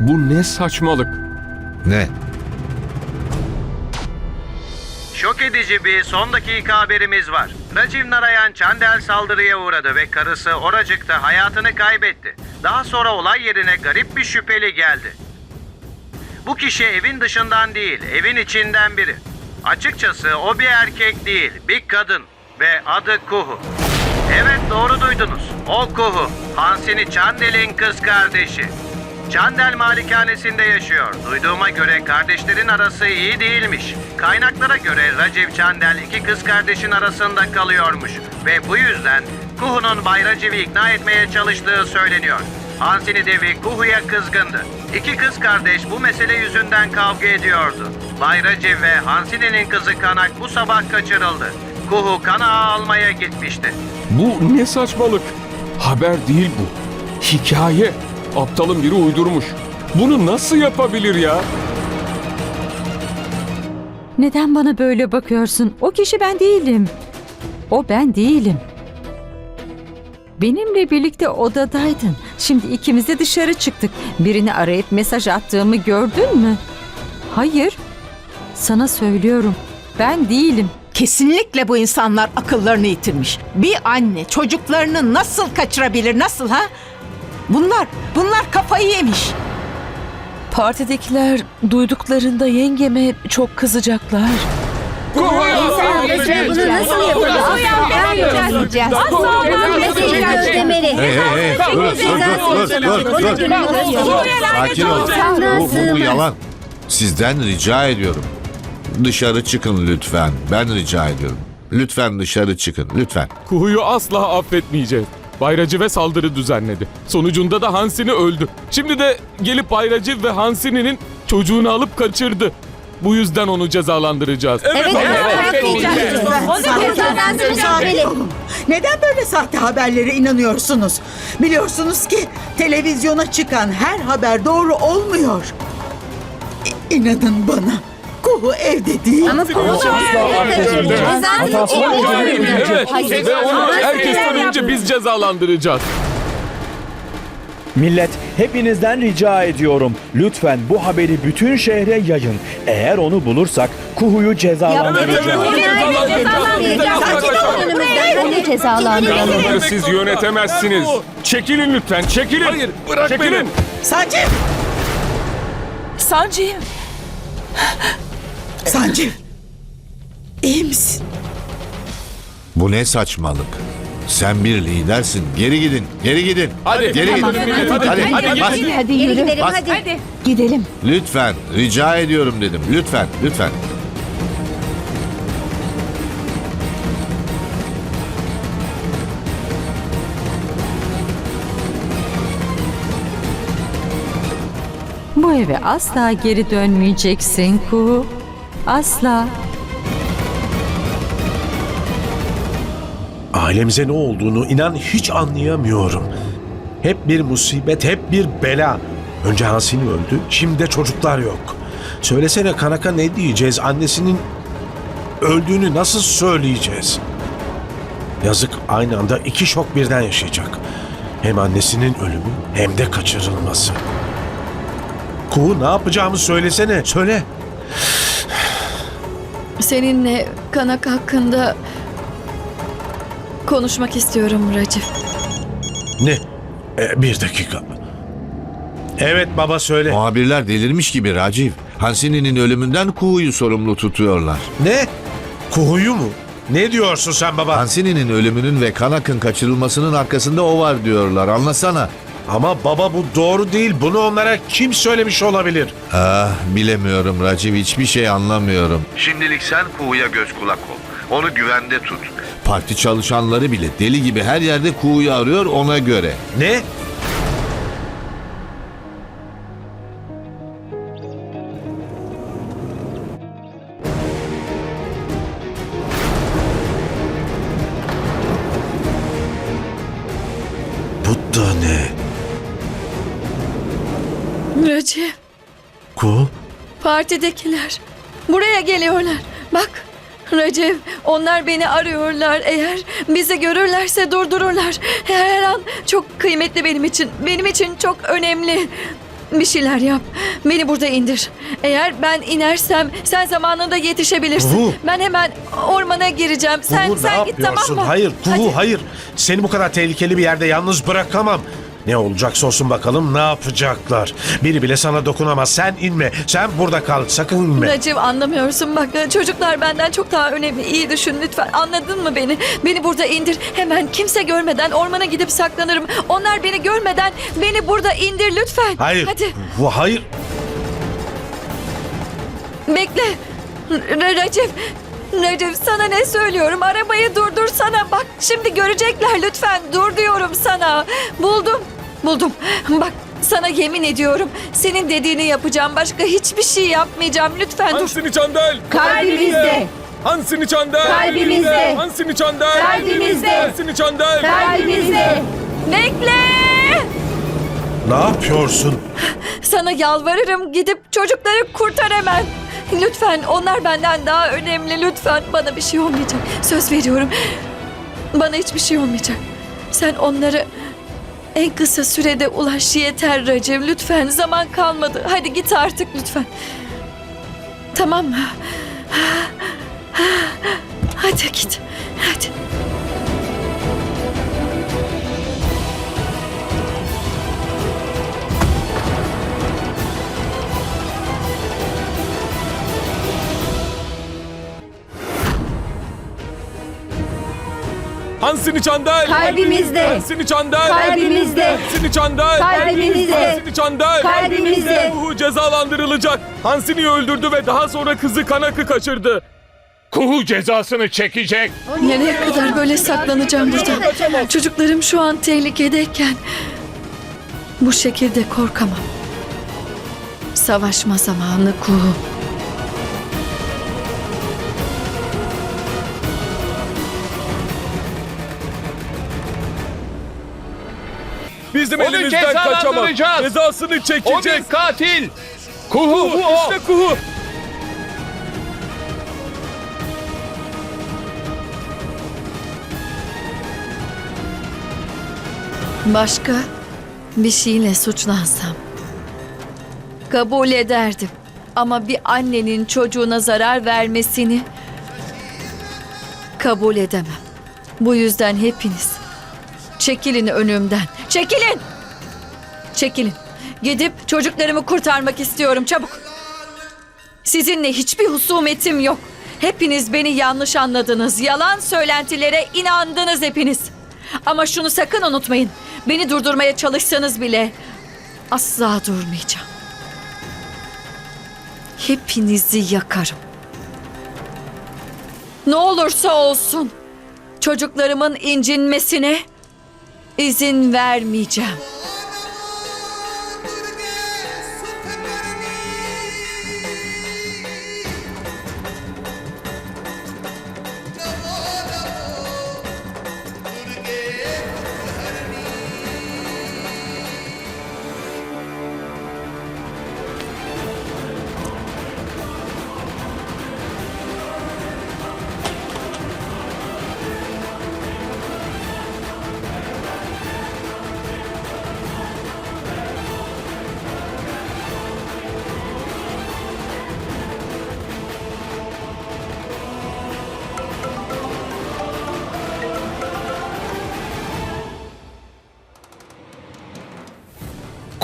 Bu ne saçmalık? Ne? Şok edici bir son dakika haberimiz var. Raciv Narayan Çandel saldırıya uğradı ve karısı oracıkta hayatını kaybetti. Daha sonra olay yerine garip bir şüpheli geldi. Bu kişi evin dışından değil, evin içinden biri. Açıkçası o bir erkek değil, bir kadın ve adı Kuhu. Evet doğru duydunuz. O Kuhu, Hansini Çandel'in kız kardeşi. Çandel malikanesinde yaşıyor. Duyduğuma göre kardeşlerin arası iyi değilmiş. Kaynaklara göre Raciv Çandel iki kız kardeşin arasında kalıyormuş. Ve bu yüzden Kuhu'nun Bay Raciv'i ikna etmeye çalıştığı söyleniyor. Hansini Devi Kuhu'ya kızgındı. İki kız kardeş bu mesele yüzünden kavga ediyordu. Bay Raciv ve Hansini'nin kızı Kanak bu sabah kaçırıldı. Kuhu Kanak'ı almaya gitmişti. Bu ne saçmalık? Haber değil bu. Hikaye. Aptalın biri uydurmuş. Bunu nasıl yapabilir ya? Neden bana böyle bakıyorsun? O kişi ben değilim. O ben değilim. Benimle birlikte odadaydın. Şimdi ikimiz de dışarı çıktık. Birini arayıp mesaj attığımı gördün mü? Hayır. Sana söylüyorum. Ben değilim. Kesinlikle bu insanlar akıllarını yitirmiş. Bir anne çocuklarını nasıl kaçırabilir nasıl ha? Bunlar, bunlar kafayı yemiş. Partidekiler duyduklarında yengeme çok kızacaklar. Bunu nasıl yapacağız? Meseleyi ödemeli. Hey hey hey dur dur dur dur dur. Sakin ol. Bu, bu, bu yalan. Sizden rica ediyorum. Dışarı çıkın lütfen. Ben rica ediyorum. Lütfen dışarı çıkın lütfen. Kuhu'yu asla affetmeyeceğiz. Bayracı ve saldırı düzenledi. Sonucunda da Hansini öldü. Şimdi de gelip Bayracı ve Hansini'nin çocuğunu alıp kaçırdı. Bu yüzden onu cezalandıracağız. Evet, Cezalandırılmalı. Neden böyle sahte haberlere inanıyorsunuz? Biliyorsunuz ki televizyona çıkan her haber doğru olmuyor. İ- İnanın bana. Kuhu evde değil. Ama Evet. Ve onu herkesten önce biz cezalandıracağız. Millet hepinizden rica ediyorum. Lütfen bu haberi bütün şehre yayın. Eğer onu bulursak Kuhu'yu cezalandıracağız. cezalandıralım. Bunları siz yönetemezsiniz. Çekilin lütfen, çekilin. Hayır, bırak çekilin. Sancı! Sancı, Sancı! İyi misin? Bu ne saçmalık? Sen bir lidersin. Geri gidin. Geri gidin. Hadi. Geri Tamam, gidin. hadi, hadi, Hadi. hadi, bas. Hadi, hadi yürü. Gidelim, Bas. hadi. Gidelim. Lütfen. Rica ediyorum dedim. Lütfen. Lütfen. Bu eve asla geri dönmeyeceksin Kuhu. Asla. Ailemize ne olduğunu inan hiç anlayamıyorum. Hep bir musibet, hep bir bela. Önce Hansini öldü, şimdi de çocuklar yok. Söylesene Kanaka ne diyeceğiz? Annesinin öldüğünü nasıl söyleyeceğiz? Yazık aynı anda iki şok birden yaşayacak. Hem annesinin ölümü hem de kaçırılması. Kuğu ne yapacağımı söylesene, söyle. Seninle Kanak hakkında konuşmak istiyorum Racif. Ne? E, bir dakika. Evet baba söyle. Muhabirler delirmiş gibi Raciv. Hansini'nin ölümünden Kuhu'yu sorumlu tutuyorlar. Ne? Kuhuyu mu? Ne diyorsun sen baba? Hansini'nin ölümünün ve Kanak'ın kaçırılmasının arkasında o var diyorlar. Anlasana. Ama baba bu doğru değil. Bunu onlara kim söylemiş olabilir? Ah bilemiyorum Raciv hiçbir şey anlamıyorum. Şimdilik sen Kuhu'ya göz kulak ol. Onu güvende tut. Parti çalışanları bile deli gibi her yerde Kuhu'yu arıyor ona göre. Ne? Racif, Kuhu? partidekiler buraya geliyorlar. Bak Recep, onlar beni arıyorlar. Eğer bizi görürlerse durdururlar. Her an çok kıymetli benim için. Benim için çok önemli. Bir şeyler yap. Beni burada indir. Eğer ben inersem sen zamanında yetişebilirsin. Kuhu. Ben hemen ormana gireceğim. Sen Kuhu ne sen git yapıyorsun? tamam mı? Hayır Kuhu Hadi. hayır. Seni bu kadar tehlikeli bir yerde yalnız bırakamam. Ne olacaksa olsun bakalım ne yapacaklar. Biri bile sana dokunamaz. Sen inme. Sen burada kal. Sakın inme. Recep anlamıyorsun bak çocuklar benden çok daha önemli. İyi düşün lütfen anladın mı beni? Beni burada indir. Hemen kimse görmeden ormana gidip saklanırım. Onlar beni görmeden beni burada indir lütfen. Hayır. Hadi Kuhu hayır. bekle. Re- Recep. Recep sana ne söylüyorum? Arabayı durdursana. Bak şimdi görecekler lütfen. Dur diyorum sana. Buldum. Buldum. Bak sana yemin ediyorum. Senin dediğini yapacağım. Başka hiçbir şey yapmayacağım. Lütfen dur. Hansini Çandel! Kalbimizde. Hansini Çandel! Kalbimizde. Hansini Çandel! Kalbimizde. Hansini Çandel! Kalbimizde. Bekle. Ne yapıyorsun? Sana yalvarırım gidip çocukları kurtar hemen. Lütfen onlar benden daha önemli lütfen. Bana bir şey olmayacak. Söz veriyorum. Bana hiçbir şey olmayacak. Sen onları en kısa sürede ulaş yeter Recep. Lütfen zaman kalmadı. Hadi git artık lütfen. Tamam mı? Hadi git. Hadi. Hansini Çandel! Kalbimizde. Hansini Çandel! Kalbimizde. Hansini Çandel! Kalbimizde. Hansini Çandel! Kalbimizde. Kuhu cezalandırılacak. Hansini'yi öldürdü ve daha sonra kızı Kanak'ı kaçırdı. Kuhu cezasını çekecek. Nereye kadar böyle saklanacağım burada? Çocuklarım şu an tehlikedeyken bu şekilde korkamam. Savaşma zamanı Kuhu. Bizim Onu elimizden kaçamaz. cezalandıracağız. Cezasını O bir çekecek. katil. Kuhu Kuhu, o. işte Kuhu. Başka bir şeyle suçlansam kabul ederdim. Ama bir annenin çocuğuna zarar vermesini kabul edemem. Bu yüzden hepiniz çekilin önümden. Çekilin! Çekilin. Gidip çocuklarımı kurtarmak istiyorum çabuk. Sizinle hiçbir husumetim yok. Hepiniz beni yanlış anladınız. Yalan söylentilere inandınız hepiniz. Ama şunu sakın unutmayın. Beni durdurmaya çalışsanız bile asla durmayacağım. Hepinizi yakarım. Ne olursa olsun çocuklarımın incinmesine izin vermeyeceğim.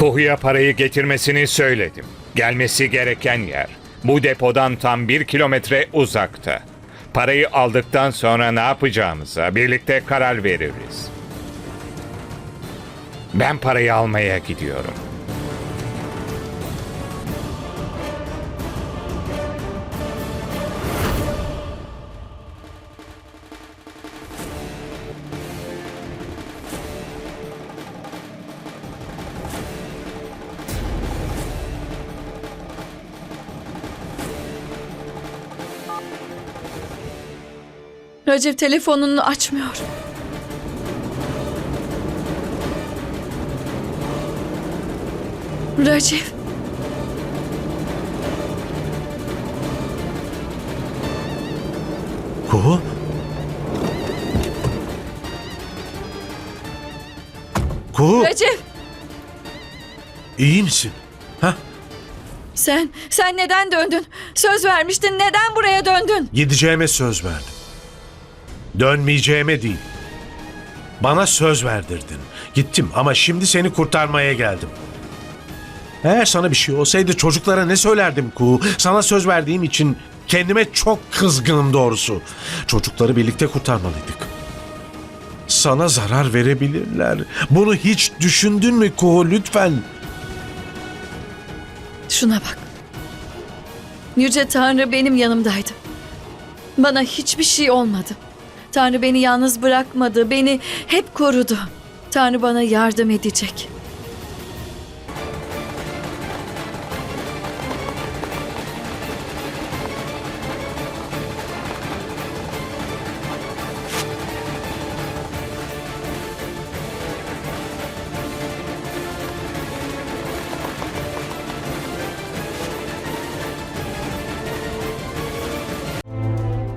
Kuhu'ya parayı getirmesini söyledim. Gelmesi gereken yer. Bu depodan tam bir kilometre uzakta. Parayı aldıktan sonra ne yapacağımıza birlikte karar veririz. Ben parayı almaya gidiyorum. Recep telefonunu açmıyor. Recep. Kuhu? Kuhu Recep. iyi misin? Sen, sen neden döndün? Söz vermiştin neden buraya döndün? Gideceğime söz verdim. Dönmeyeceğime değil. Bana söz verdirdin. Gittim ama şimdi seni kurtarmaya geldim. Eğer sana bir şey olsaydı çocuklara ne söylerdim Kuğu? Sana söz verdiğim için kendime çok kızgınım doğrusu. Çocukları birlikte kurtarmalıydık. Sana zarar verebilirler. Bunu hiç düşündün mü Kuğu lütfen? Şuna bak. Yüce Tanrı benim yanımdaydı. Bana hiçbir şey olmadı. Tanrı beni yalnız bırakmadı, beni hep korudu. Tanrı bana yardım edecek.